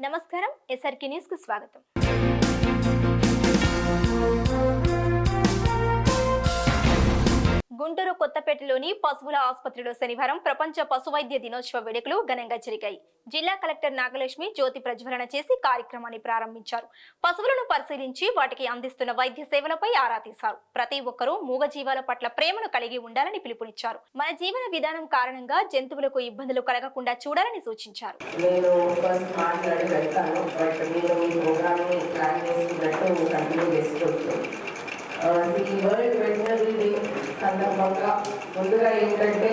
నమస్కారం. ఎస్ఆర్కి న్యూస్కు స్వాగతం. గుంటూరు కొత్తపేటలోని పశువుల ఆసుపత్రిలో శనివారం ప్రపంచ పశు వైద్య దినోత్సవ వేడుకలు ఘనంగా జరిగాయి. జిల్లా కలెక్టర్ నాగలక్ష్మి జ్యోతి ప్రజ్వలన చేసి కార్యక్రమాన్ని ప్రారంభించారు. పశువులను పరిశీలించి వాటికి అందిస్తున్న వైద్య సేవలపై ఆరా తీశారు. ప్రతి ఒక్కరూ మూగజీవాల పట్ల ప్రేమను కలిగి ఉండాలని పిలుపునిచ్చారు. మన జీవన విధానం కారణంగా జంతువులకు ఇబ్బందులు కలగకుండా చూడాలని సూచించారు. నేను వరల్డ్ వెటనరీ డే సందర్భంగా ముందుగా ఏంటంటే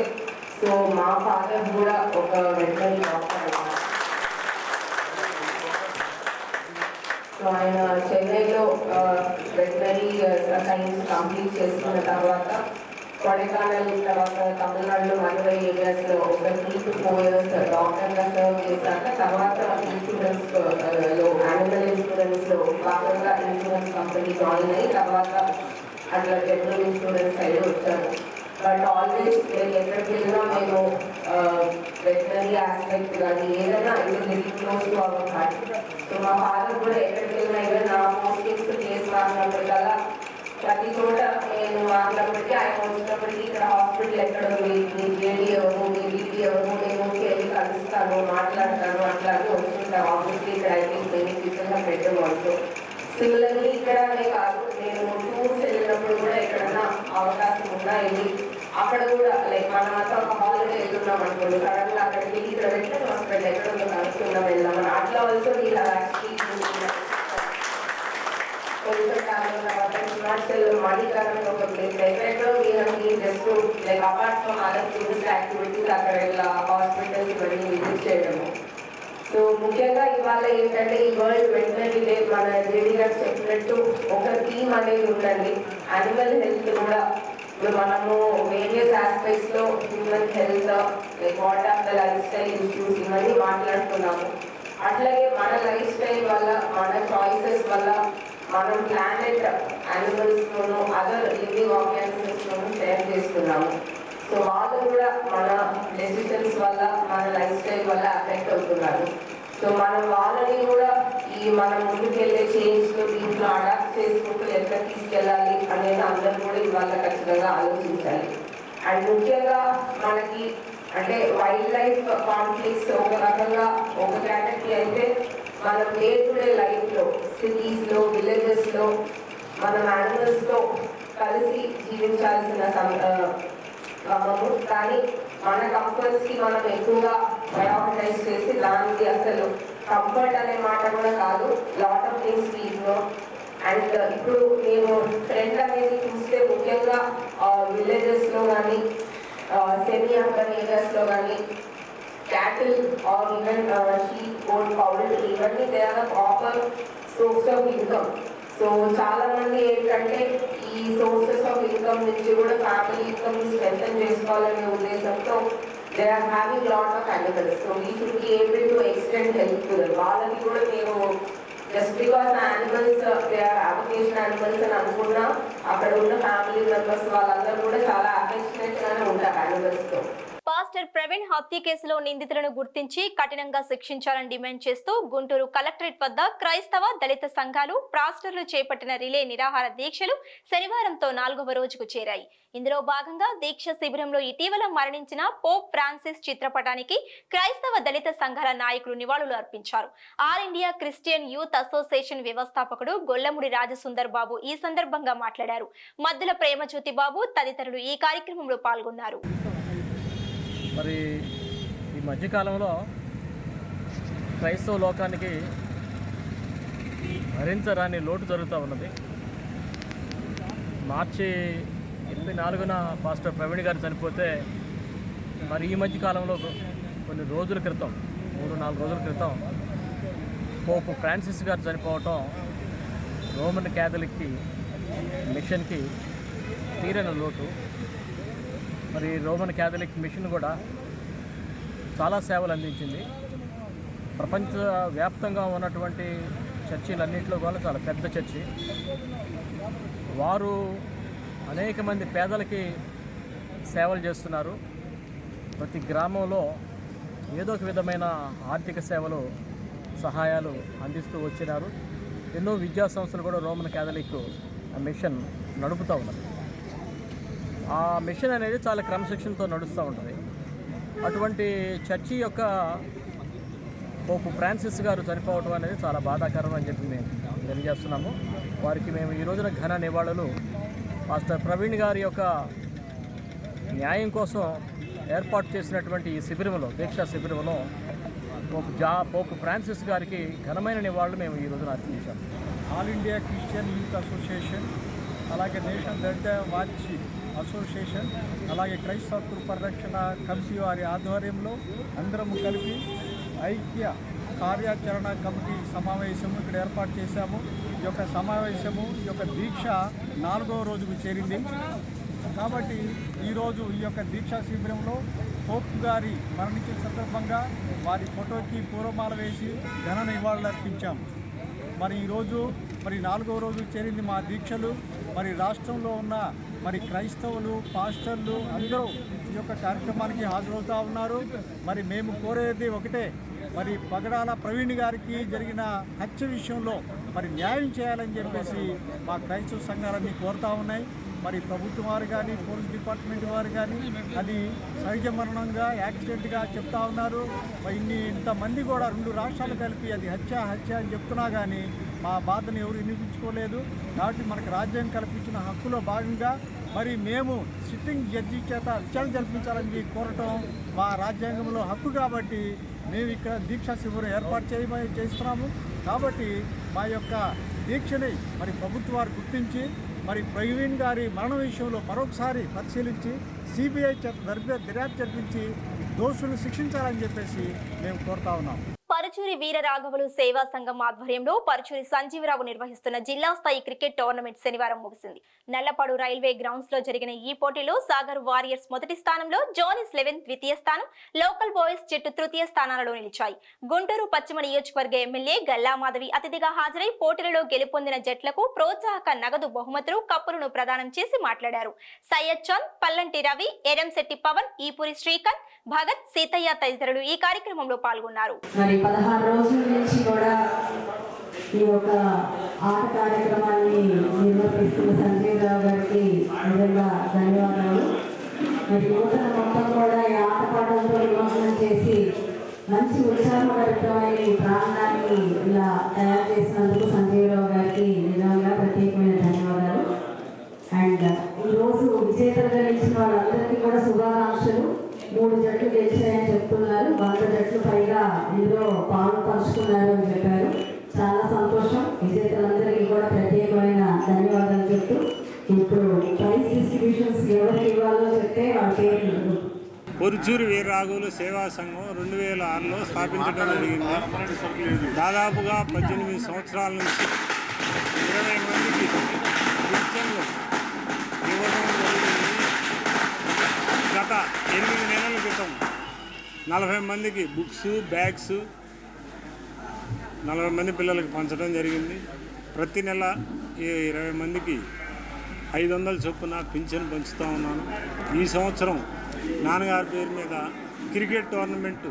సో మా ఫాదర్ కూడా ఒక వెటనరీ డాక్టర్ అన్నమాట సో ఆయన చెన్నైలో వెటనరీ సైన్స్ కంప్లీట్ చేసుకున్న తర్వాత కొడైకానల్ తర్వాత తమిళనాడులో మధురై ఏరియాస్లో ఒక త్రీ టు ఫోర్ ఇయర్స్ డాక్టర్గా సర్వ్ చేశాక తర్వాత ఇన్సూరెన్స్లో భాగంగా ఇన్సూరెన్స్ కంపెనీ జాయిన్ అయ్యి తర్వాత అట్లా జనరల్ ఇన్సూరెన్స్ సైడ్ వచ్చాను బట్ ఆల్వేస్ నేను ఎక్కడికి వెళ్ళినా నేను వెటనరీ ఆస్పెక్ట్ కానీ ఏదైనా ఇది very close to our heart so మా ఫాదర్ కూడా ఎక్కడికి వెళ్ళినా ఈవెన్ నా పోస్టింగ్స్ కేసు మారినప్పటికల్లా ప్రతి చోట నేను మారినప్పటికీ ఆయన వచ్చినప్పటికీ ఇక్కడ హాస్పిటల్ ఎక్కడ ఉంది మీ జేడీ ఎవరు మీ బీపీ ఎవరు నేను ఊరికే వెళ్ళి కలుస్తాను మాట్లాడతాను అట్లా అని వస్తుంటాను ఆబ్వియస్లీ ఇక్కడ ఐ థింక్ మెనీ పీపుల్ పెట్టడం ఆల్సో సిమిలర్లీ ఇక్కడనే కాదు నేను టూర్స్ వెళ్ళినప్పుడు కూడా ఎక్కడన్నా అవకాశం ఉన్నా వెళ్ళి అక్కడ కూడా లైక్ మనం అంతా ఒక హాలిడే వెళ్తున్నాం అనుకోండి సడన్ అక్కడ అక్కడికి వెళ్ళి ఇక్కడ వెళ్తే హాస్పిటల్ ఎక్కడ ఉందో కనుక్కుందాం వెళ్దాం అట్లా ఆల్సో వీళ్ళ హిమాచల్ మణికరణ ఒక ప్లేస్ ఎక్కడెక్కడో just like apart from other tourist activities అక్కడ ఇలా హాస్పిటల్స్ ఇవన్నీ విజిట్ చేయడము. సో ముఖ్యంగా ఇవాళ ఏంటంటే ఈ వరల్డ్ వెటనరీ డే మన జేడీ గారు చెప్పినట్టు ఒక థీమ్ అనేది ఉందండి. అనిమల్ హెల్త్ కూడా. ఇప్పుడు మనము various ఆస్పెక్ట్స్లో human health what of the lifestyle issues ఇవన్నీ మాట్లాడుతున్నాము. అట్లాగే మన లైఫ్ స్టైల్ వల్ల మన చాయిసెస్ వల్ల మనం ప్లానెట్ యానిమల్స్లోను అదర్ లివింగ్ ఆర్గానిజమ్స్లోను షేర్ చేస్తున్నాము. సో ఆల్ కూడా మన డెసిషన్స్ వల్ల మన లైఫ్ స్టైల్ వల్ల అవుతున్నారు సో మనం వాళ్ళని కూడా ఈ మనం ముందుకెళ్ళే చేంజ్లో దీంట్లో అడాప్ట్ చేసుకుంటూ ఎంత తీసుకెళ్ళాలి అనేది అందరూ కూడా ఇవాళ ఖచ్చితంగా ఆలోచించాలి. అండ్ ముఖ్యంగా మనకి అంటే వైల్డ్ లైఫ్ కాన్ఫ్లిక్ట్స్ ఒక రకంగా ఒక కేటగిరీ అయితే మనం డే టు డే లైఫ్లో సిటీస్లో విలేజెస్లో మన యానిమల్స్తో కలిసి జీవించాల్సిన సం- క్రమము. కానీ మన కంఫర్ట్స్కి మనం ఎక్కువగా ప్రయారిటైజ్ చేసి దానికి అసలు కంఫర్ట్ అనే మాట కూడా కాదు లాట్ ఆఫ్ థింగ్స్ వీటిలో అండ్ ఇప్పుడు నేను ట్రెండ్ అనేది చూస్తే ముఖ్యంగా విలేజెస్లో కానీ సెమీ అర్బన్ ఏరియాస్లో కానీ cattle or even sheep gold powder ఇవన్నీ they are proper source of income so చాలా మంది ఏంటంటే ఈ సోర్స్ నుంచి కూడా ఫ్యామిలీ ఇన్కమ్ స్ట్రెంగ్ చేసుకోవాలనే ఉద్దేశంతో they are having lot of animals so we should be able to extend help వాళ్ళకి కూడా మేము just because animals they are application animals అని అనుకున్నా అక్కడ ఉన్న ఫ్యామిలీ మెంబర్స్ వాళ్ళందరూ కూడా చాలా అఫెక్షనేట్గానే ఉంటారు యానిమల్స్తో పాస్టర్ ప్రవీణ్ హత్య కేసులో నిందితులను గుర్తించి కఠినంగా శిక్షించాలని డిమాండ్ చేస్తూ గుంటూరు కలెక్టరేట్ వద్ద క్రైస్తవ దళిత సంఘాలు పాస్టర్లు చేపట్టిన రిలే నిరాహార దీక్షలు శనివారంతో నాలుగవ రోజుకు చేరాయి. ఇందులో భాగంగా దీక్ష శిబిరంలో ఇటీవల మరణించిన పోప్ ఫ్రాన్సిస్ చిత్రపటానికి క్రైస్తవ దళిత సంఘాల నాయకులు నివాళులు అర్పించారు. All India Christian youth association వ్యవస్థాపకుడు గొల్లముడి రాజసుందర్ బాబు ఈ సందర్భంగా మాట్లాడారు. మద్దుల ప్రేమజ్యోతి బాబు తదితరులు ఈ కార్యక్రమంలో పాల్గొన్నారు. మరి ఈ మధ్యకాలంలో క్రైస్తవ లోకానికి భరించరాని లోటు జరుగుతూ ఉన్నది. మార్చి ఎనిమిది నాలుగున పాస్టర్ ప్రవీణ్ గారు చనిపోతే మరి ఈ మధ్యకాలంలో కొన్ని రోజుల క్రితం మూడు నాలుగు రోజుల క్రితం పోపు ఫ్రాన్సిస్ గారు చనిపోవటం రోమన్ క్యాథలిక్కి మిషన్కి తీరని లోటు. మరి రోమన్ క్యాథలిక్ మిషన్ కూడా చాలా సేవలు అందించింది. ప్రపంచ వ్యాప్తంగా ఉన్నటువంటి చర్చిలన్నింటిలో కూడా చాలా పెద్ద చర్చి. వారు అనేక మంది పేదలకి సేవలు చేస్తున్నారు. ప్రతి గ్రామంలో ఏదో ఒక విధమైన ఆర్థిక సేవలు సహాయాలు అందిస్తూ వచ్చినారు. ఎన్నో విద్యా సంస్థలు కూడా రోమన్ క్యాథలిక్ మిషన్ నడుపుతూ ఉన్నారు ఆ మిషన్ అనేది చాలా క్రమశిక్షణతో నడుస్తూ ఉంటుంది. అటువంటి చర్చి యొక్క పోపు ఫ్రాన్సిస్ గారు చనిపోవటం అనేది చాలా బాధాకరం అని చెప్పి మేము తెలియజేస్తున్నాము. వారికి మేము ఈ రోజున ఘన నివాళులు. మాస్టర్ ప్రవీణ్ గారి యొక్క న్యాయం కోసం ఏర్పాటు చేసినటువంటి ఈ శిబిరంలో దీక్షా శిబిరంలో పోపు జా పోపు ఫ్రాన్సిస్ గారికి ఘనమైన నివాళులు మేము ఈ రోజున అర్పించాము. All India Christian youth association అలాగే నేషనల్ దళిత వాచ్ అసోసియేషన్ అలాగే క్రైస్తవ పరిరక్షణ కమిటీ వారి ఆధ్వర్యంలో అందరము కలిపి ఐక్య కార్యాచరణ కమిటీ సమావేశము ఇక్కడ ఏర్పాటు చేశాము. ఈ యొక్క సమావేశము ఈ యొక్క దీక్ష నాలుగవ రోజుకు చేరింది. కాబట్టి ఈరోజు ఈ యొక్క దీక్షా శిబిరంలో పోప్ గారి మరణించిన సందర్భంగా వారి ఫోటోకి పూర్వమాల వేసి ఘన నివాళులు అర్పించాము మరి ఈరోజు మరి నాలుగో రోజు చేరింది మా దీక్షలు. మరి రాష్ట్రంలో ఉన్న మరి క్రైస్తవులు పాస్టర్లు అందరూ ఈ యొక్క కార్యక్రమానికి హాజరవుతూ ఉన్నారు. మరి మేము కోరేది ఒకటే మరి పగడాల ప్రవీణ్ గారికి జరిగిన హత్య విషయంలో మరి న్యాయం చేయాలని చెప్పేసి మా క్రైస్తవ సంఘాలన్నీ కోరుతా ఉన్నాయి. మరి ప్రభుత్వం వారు కానీ పోలీస్ డిపార్ట్మెంట్ వారు కానీ అది సహజ మరణంగా యాక్సిడెంట్గా చెప్తా ఉన్నారు. ఇన్ని ఇంతమంది కూడా రెండు రాష్ట్రాలు కలిపి అది హత్య హత్య అని చెప్తున్నా కానీ మా బాధను ఎవరు వినిపించుకోలేదు. కాబట్టి మనకు రాజ్యాంగం కల్పించిన హక్కులో భాగంగా మరి మేము సిట్టింగ్ జడ్జి చేత విచారణ జరిపించాలని కోరటం మా రాజ్యాంగంలో హక్కు కాబట్టి మేము ఇక్కడ దీక్షా శిబిరం ఏర్పాటు చేయమని చేస్తున్నాము. కాబట్టి మా యొక్క దీక్షని మరి ప్రభుత్వాలు గుర్తించి మరి ప్రవీణ్ గారి మరణ విషయంలో మరొకసారి పరిశీలించి సిబిఐ చేత దర్యాప్తు దర్యాప్తు జరిపించి దోషులను శిక్షించాలని చెప్పేసి మేము కోరుతా ఉన్నాం. పరుచూరి వీరరాఘవులు సేవా సంఘం ఆధ్వర్యంలో పరుచూరి సంజీవరావు నిర్వహిస్తున్న జిల్లా స్థాయి క్రికెట్ టోర్నమెంట్ శనివారం ముగిసింది. నల్లపాడు రైల్వే గ్రౌండ్స్లో జరిగిన ఈ పోటీలో సాగర్ వారియర్స్ మొదటి స్థానంలో జోనిస్ లెవెన్ ద్వితీయ స్థానం లోకల్ బాయ్స్ జట్టు తృతీయ స్థానాలలో నిలిచాయి. గుంటూరు పశ్చిమ నియోజకవర్గ ఎమ్మెల్యే గల్లా మాధవి అతిథిగా హాజరై పోటీలలో గెలుపొందిన జట్లకు ప్రోత్సాహక నగదు బహుమతులు కప్పులను ప్రదానం చేసి మాట్లాడారు. సయ్యద్ చంద్ పల్లంటి రవి ఎరంశెట్టి పవన్ ఈపురి శ్రీకాంత్ భగత్ సీతయ్య తదితరులు ఈ కార్యక్రమంలో పాల్గొన్నారు. పదహారు రోజుల నుంచి కూడా ఈ యొక్క ఆట కార్యక్రమాన్ని నిర్వర్తిస్తున్న సంజయ్ రావు గారికి నిజంగా ధన్యవాదాలు. మరి యువతను మొత్తం కూడా ఈ ఆట పాటలతో నిమగ్నం చేసి మంచి ఉత్సాహభరితమైన ఈ ప్రాంతాన్ని ఇలా తయారు చేసినందుకు సంజయ్ రావు గారికి నిజంగా ప్రత్యేకమైన ధన్యవాదాలు అండ్ ఈరోజు విజేతలుగా నిలిచిన వాళ్ళందరికీ కూడా శుభాకాంక్షలు మూడు జట్లు గెలిచాయని చెప్తున్నారు వంద జట్లు పైగా ఇందులో పాలు పంచుకున్నారు అని చెప్పారు. చాలా సంతోషం. విజేతలందరికీ కూడా ప్రత్యేకమైన ధన్యవాదాలు చెప్తూ ఇప్పుడు ప్రైజ్ డిస్ట్రిబ్యూషన్స్ ఎవరికి ఇవ్వాలో చెప్తే వాళ్ళ పేరు పొరుచూరు వీరరాఘులు సేవా సంఘం రెండు వేల ఆరులో స్థాపించడం జరిగింది. దాదాపుగా పద్దెనిమిది సంవత్సరాల నుంచి ఇరవై మందికి క్రిస్టియన్లు ఇవ్వడం జరిగింది. గత ఎనిమిది నెలల క్రితం నలభై మందికి బుక్స్ బ్యాగ్స్ నలభై మంది పిల్లలకి పంచడం జరిగింది. ప్రతి నెల ఈ ఇరవై మందికి ఐదు వందల చొప్పున పింఛన్ పంచుతూ ఉన్నాను. ఈ సంవత్సరం నాన్నగారి పేరు మీద క్రికెట్ టోర్నమెంటు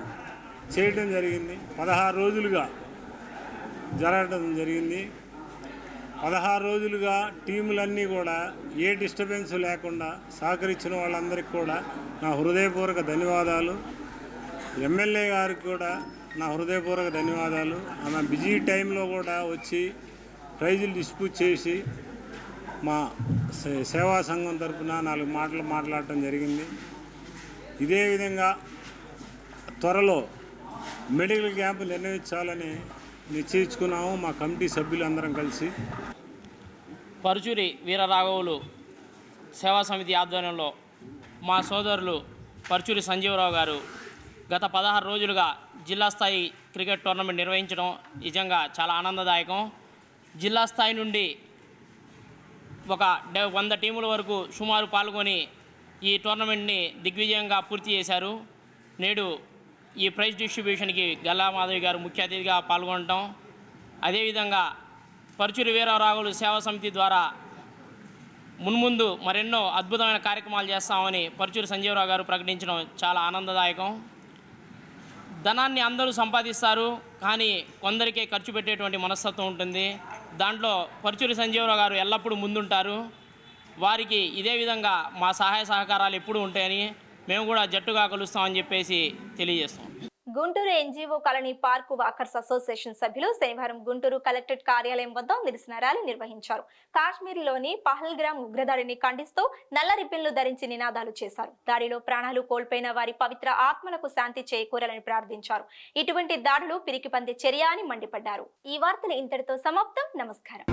చేయడం జరిగింది. పదహారు రోజులుగా జరగడం జరిగింది. పదహారు రోజులుగా టీములన్నీ కూడా ఏ డిస్టర్బెన్స్ లేకుండా సహకరించిన వాళ్ళందరికీ కూడా నా హృదయపూర్వక ధన్యవాదాలు. ఎమ్మెల్యే గారికి కూడా నా హృదయపూర్వక ధన్యవాదాలు. ఆమె బిజీ టైంలో కూడా వచ్చి ప్రైజులు డిస్ప్యూట్ చేసి మా సేవా సంఘం తరపున నాలుగు మాటలు మాట్లాడటం జరిగింది. ఇదే విధంగా త్వరలో మెడికల్ క్యాంపు నిర్ణయించాలని నిశ్చయించుకున్నాము. మా కమిటీ సభ్యులందరం కలిసి. పరుచూరి వీరరాఘవులు సేవా సమితి ఆధ్వర్యంలో మా సోదరులు పరుచూరి సంజీవరావు గారు గత పదహారు రోజులుగా జిల్లా స్థాయి క్రికెట్ టోర్నమెంట్ నిర్వహించడం నిజంగా చాలా ఆనందదాయకం. జిల్లా స్థాయి నుండి ఒక డె వంద టీముల వరకు సుమారు పాల్గొని ఈ టోర్నమెంట్ని దిగ్విజయంగా పూర్తి చేశారు. నేడు ఈ ప్రైజ్ డిస్ట్రిబ్యూషన్కి గల్లా మాధవి గారు ముఖ్య అతిథిగా పాల్గొనటం. అదేవిధంగా పరుచూరి వీరరాఘులు సేవా సమితి ద్వారా మున్ముందు మరెన్నో అద్భుతమైన కార్యక్రమాలు చేస్తామని పరుచూరి సంజీవరావు గారు ప్రకటించడం చాలా ఆనందదాయకం. ధనాన్ని అందరూ సంపాదిస్తారు కానీ కొందరికే ఖర్చు పెట్టేటువంటి మనస్తత్వం ఉంటుంది. దాంట్లో పరుచూరి సంజీవరావు గారు ఎల్లప్పుడూ ముందుంటారు. వారికి ఇదే విధంగా మా సహాయ సహకారాలు ఎప్పుడూ ఉంటాయని మేము కూడా జట్టుగా కలుస్తామని చెప్పేసి తెలియజేస్తాం Guntur NGO colony park walkers association సభ్యులు శనివారం గుంటూరు కలెక్టరేట్ కార్యాలయం వద్ద నిరసన ర్యాలీ నిర్వహించారు. కాశ్మీర్లోని పహల్గ్రామ్ ఉగ్రదాడిని ఖండిస్తూ నల్ల రిబ్బన్లు ధరించి నినాదాలు చేశారు. దాడిలో ప్రాణాలు కోల్పోయిన వారి పవిత్ర ఆత్మలకు శాంతి చేకూరాలని ప్రార్థించారు. ఇటువంటి దాడులు పిరికిపంది చర్య అని మండిపడ్డారు. ఈ వార్తలు ఇంతటితో సమాప్తం. నమస్కారం.